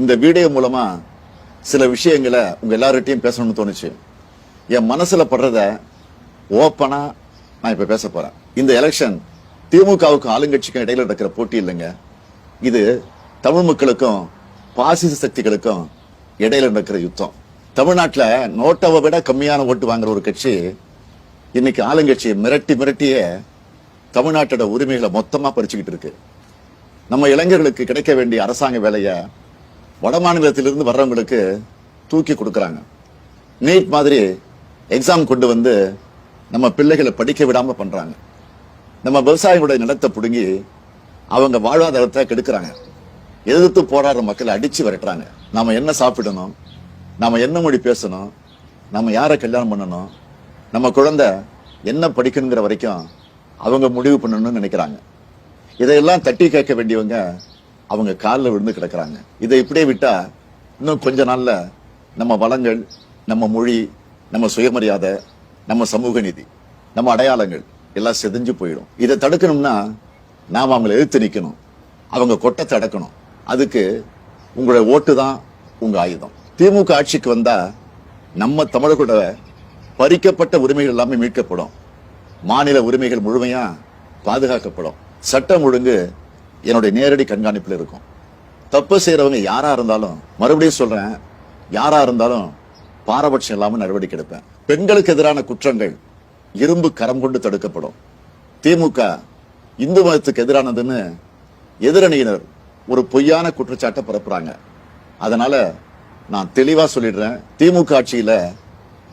இந்த வீடியோ மூலமா சில விஷயங்களை உங்க எல்லார்கிட்டையும் பேசணும்னு தோணுச்சு. என் மனசுல படுறத ஓப்பனா நான் இப்ப பேச போறேன். இந்த எலெக்ஷன் திமுகவுக்கும் ஆளுங்கட்சிக்கும் இடையில நடக்கிற போட்டி இல்லைங்க. இது தமிழ் மக்களுக்கும் பாசிச சக்திகளுக்கும் இடையில நடக்கிற யுத்தம். தமிழ்நாட்டில் நோட்டாவை விட கம்மியான ஓட்டு வாங்குற ஒரு கட்சி இன்னைக்கு ஆளுங்கட்சியை மிரட்டி மிரட்டியே தமிழ்நாட்டோட உரிமைகளை மொத்தமாக பறிச்சுக்கிட்டு இருக்கு. நம்ம இளைஞர்களுக்கு கிடைக்க வேண்டிய அரசாங்க வேலையை வட மாநிலத்திலிருந்து வர்றவங்களுக்கு தூக்கி கொடுக்குறாங்க. நீட் மாதிரி எக்ஸாம் கொண்டு வந்து நம்ம பிள்ளைகளை படிக்க விடாமல் பண்ணுறாங்க நம்ம விவசாயிகளுடைய நிலத்தை பிடுங்கி அவங்க வாழ்வாதாரத்தை கெடுக்கிறாங்க. எதிர்த்து போராடுற மக்களை அடித்து விரட்டுறாங்க. நாம் என்ன சாப்பிடணும்? நாம் என்ன மொழி பேசணும்? நம்ம யாரை கல்யாணம் பண்ணணும்? நம்ம குழந்தை என்ன படிக்கணுங்கிற வரைக்கும் அவங்க முடிவு பண்ணணும்னு நினைக்கிறாங்க. இதையெல்லாம் தட்டி கேட்க வேண்டியவங்க அவங்க காலில் விழுந்து கிடக்கிறாங்க. இதை இப்படியே விட்டா இன்னும் கொஞ்ச நாள்ல நம்ம வளங்கள் நம்ம மொழி நம்ம சுயமரியாதை நம்ம சமூக நீதி நம்ம அடையாளங்கள் எல்லாம் செதஞ்சு போயிடும். இதை தடுக்கணும்னா நாம் அவங்களை எதிர்த்து நிற்கணும் அவங்க கொட்டத்தை அடக்கணும். அதுக்கு உங்களோட ஓட்டு தான் உங்கள் ஆயுதம். திமுக ஆட்சிக்கு வந்தால் நம்ம தமிழர்களோட பறிக்கப்பட்ட உரிமைகள் எல்லாமே மீட்கப்படும். மாநில உரிமைகள் முழுமையாக பாதுகாக்கப்படும். சட்டம் ஒழுங்கு என்னுடைய நேரடி கண்காணிப்பில் இருக்கும். தப்பு செய்கிறவங்க யாராக இருந்தாலும் மறுபடியும் சொல்கிறேன் யாராக இருந்தாலும் பாரபட்சம் இல்லாமல் நடவடிக்கை எடுப்பேன். பெண்களுக்கு எதிரான குற்றங்கள் இரும்பு கரம் கொண்டு தடுக்கப்படும். திமுக இந்து மதத்துக்கு எதிரானதுன்னு எதிரணியினர் ஒரு பொய்யான குற்றச்சாட்டை பரப்புறாங்க. அதனால நான் தெளிவாக சொல்லிடுறேன் திமுக ஆட்சியில்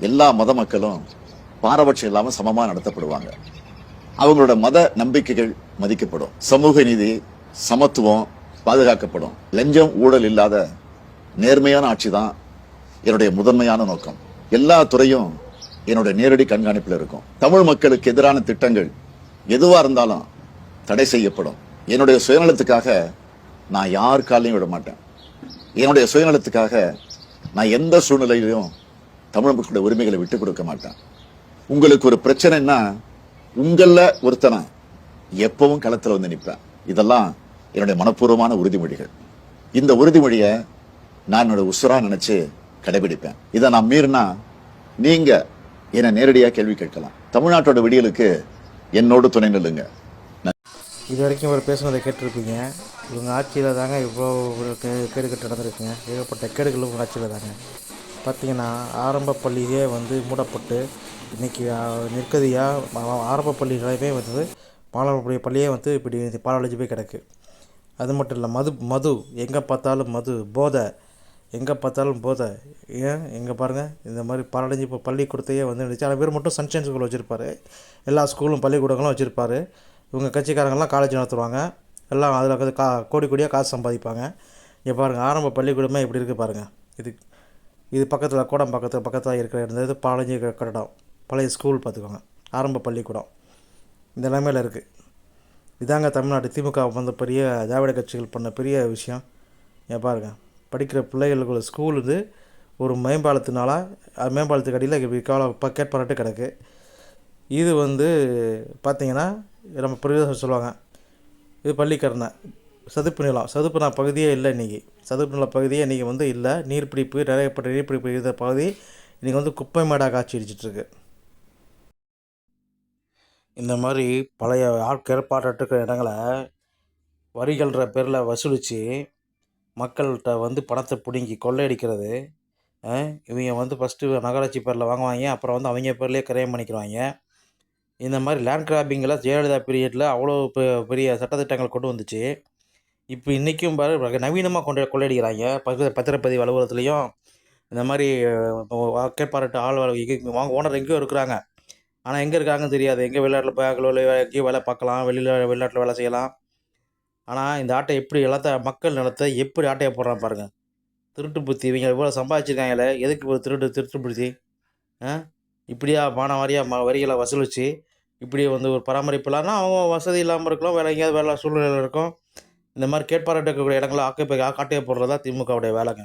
எல்லா மத மக்களும் பாரபட்சம் இல்லாமல் சமமாக நடத்தப்படுவாங்க. அவங்களோட மத நம்பிக்கைகள் மதிக்கப்படும். சமூக நீதி சமத்துவம் பாதுகாக்கப்படும். லஞ்சம் ஊழல் இல்லாத நேர்மையான ஆட்சி தான் என்னுடைய முதன்மையான நோக்கம். எல்லா துறையும் என்னுடைய நேரடி கண்காணிப்பில் இருக்கும். தமிழ் மக்களுக்கு எதிரான திட்டங்கள் எதுவாக இருந்தாலும் தடை செய்யப்படும். என்னுடைய சுயநலத்துக்காக நான் யார் காலையும் விட மாட்டேன். என்னுடைய சுயநலத்துக்காக நான் எந்த சூழ்நிலையிலும் தமிழ் மக்களுடைய உரிமைகளை விட்டுக் கொடுக்க மாட்டேன். உங்களுக்கு ஒரு பிரச்சனைன்னா உங்களில் ஒருத்தனை எப்பவும் களத்தில் வந்து நிற்பேன் இதெல்லாம் என்னுடைய மனப்பூர்வமான உறுதிமொழிகள். இந்த உறுதிமொழியை நான் என்னோட உசுரா நினைச்சு கடைபிடிப்பேன். இதை நான் மீறினா நீங்க என்னை நேரடியாக கேள்வி கேட்கலாம். தமிழ்நாட்டோட விடியலுக்கு என்னோடு துணை நில்லுங்க. இது வரைக்கும் இவர் பேசுனதை கேட்டிருப்பீங்க. இவங்க ஆட்சியில் தாங்க இவ்வளோ ஒரு கே- கேடுகட்டு நடந்திருக்குங்க. ஏகப்பட்ட கேடுகள் இவங்க ஆட்சியில் தாங்க. பார்த்தீங்கன்னா ஆரம்ப பள்ளியே வந்து மூடப்பட்டு இன்றைக்கி நிற்கதியாக ஆரம்ப பள்ளிகளவே வந்து மாணவர்களுடைய பள்ளியே வந்து இப்படி பாலாலஜி போய் கிடக்கு. அது மட்டும் இல்லை மது மது. எங்கே பார்த்தாலும் மது போதை. எங்கே பார்த்தாலும் போதை. ஏன்? எங்கே பாருங்கள் இந்த மாதிரி பாலடைஞ்சு இப்போ பள்ளிக்கூடத்தையே வந்து இருந்துச்சு ஆனால் பேர் மட்டும் சன்ஷைன் ஸ்கூல் வச்சுருப்பாரு. எல்லா ஸ்கூலும் பள்ளிக்கூடங்களும் வச்சுருப்பாரு. இவங்க கட்சிக்காரங்கெல்லாம் காலேஜ் நடத்துவாங்க. எல்லாம் அதில் கா கோடி கோடியாக காசு சம்பாதிப்பாங்க. இங்கே பாருங்கள் ஆரம்ப பள்ளிக்கூடமே இப்படி இருக்குது பாருங்கள் இது இது பக்கத்தில் கூடம் பக்கத்தில் பக்கத்தில் இருக்கிற இருந்தது பாலஞ்சு பாலஞ்சி கட்டடம் பழைய ஸ்கூல் பார்த்துக்கோங்க. ஆரம்ப பள்ளிக்கூடம். இந்த நிலைமையில் இருக்குது இதாங்க தமிழ்நாடு திமுக வந்த பெரிய திராவிட கட்சிகள் பண்ண பெரிய விஷயம். ஏன் பாருங்க. படிக்கிற பிள்ளைகளுக்கு ஸ்கூல் இது ஒரு மேம்பாலத்தினால மேம்பாலத்துக்கு அடியில் இப்படி கால பக்கெட் பரட்டு கிடக்கு. இது வந்து பார்த்திங்கன்னா நம்ம பிரதேசம் சொல்லுவாங்க. இது பள்ளிக்கரணை. சதுப்பு நிலம். சதுப்பு நிலம் பகுதியே இல்லை இன்றைக்கி சதுப்பு நில பகுதியே இன்றைக்கி வந்து இல்லை. நீர்பிடிப்பு நிறையப்பட்ட நீர்பிடிப்பு இருந்த பகுதி இன்றைக்கி வந்து குப்பை மேடாக காட்சி அடிச்சிட்ருக்கு இந்த மாதிரி பழைய ஆட்கள் இடங்களை வரிகள்ன்ற பேரில் வசூலித்து மக்கள்கிட்ட வந்து பணத்தை பிடுங்கி கொள்ளையடிக்கிறது. இவங்க வந்து ஃபஸ்ட்டு நகராட்சி பேரில் வாங்குவாங்க அப்புறம் வந்து அவங்க பேர்லேயே கிரயம் பண்ணிக்கிறாங்க இந்த மாதிரி லேண்ட் கிராப்பிங்கில் ஜெயலலிதா பீரியடில் அவ்வளோ பெ- பெரிய சட்டத்திட்டங்கள் கொண்டு வந்துச்சு. இப்போ இன்றைக்கும் பாரு நவீனமாக கொண்டு கொள்ளையடிக்கிறாங்க. பத்திர பத்திரப்பதிவு அலுவலகத்துலேயும் இந்த மாதிரி கேட்பாரட்டு ஆள் வாங்க ஓனர் எங்கேயோ இருக்கிறாங்க. ஆனால் எங்கே இருக்காங்கன்னு தெரியாது. எங்கே வெளிநாட்டில் போய் இல்லை எங்கேயோ வேலை பார்க்கலாம். வெளியில் வெளிநாட்டில் வேலை செய்யலாம். ஆனால் இந்த ஆட்டை எப்படி எல்லாத்த மக்கள் நிலத்தை எப்படி ஆட்டையை போடுறான் பாருங்கள் திருட்டு புத்தி இவங்க இவ்வளோ சம்பாதிச்சிருக்காங்களே. எதுக்கு ஒரு திருட்டு திருட்டு புத்தி? இப்படியா மானாவாரியாக ம வரிகளை வசூலித்து இப்படி வந்து ஒரு பராமரிப்பு இல்லாமல் அவங்க வசதி இல்லாமல் இருக்கலாம். வேலை எங்கேயாவது வேலை சூழ்நிலையில் இருக்கும். இந்த மாதிரி கேட்பாராட்டக்கூடிய இடங்களை ஆக்கப்பை ஆட்டையை போடுறதா திமுகவுடைய வேலைங்க.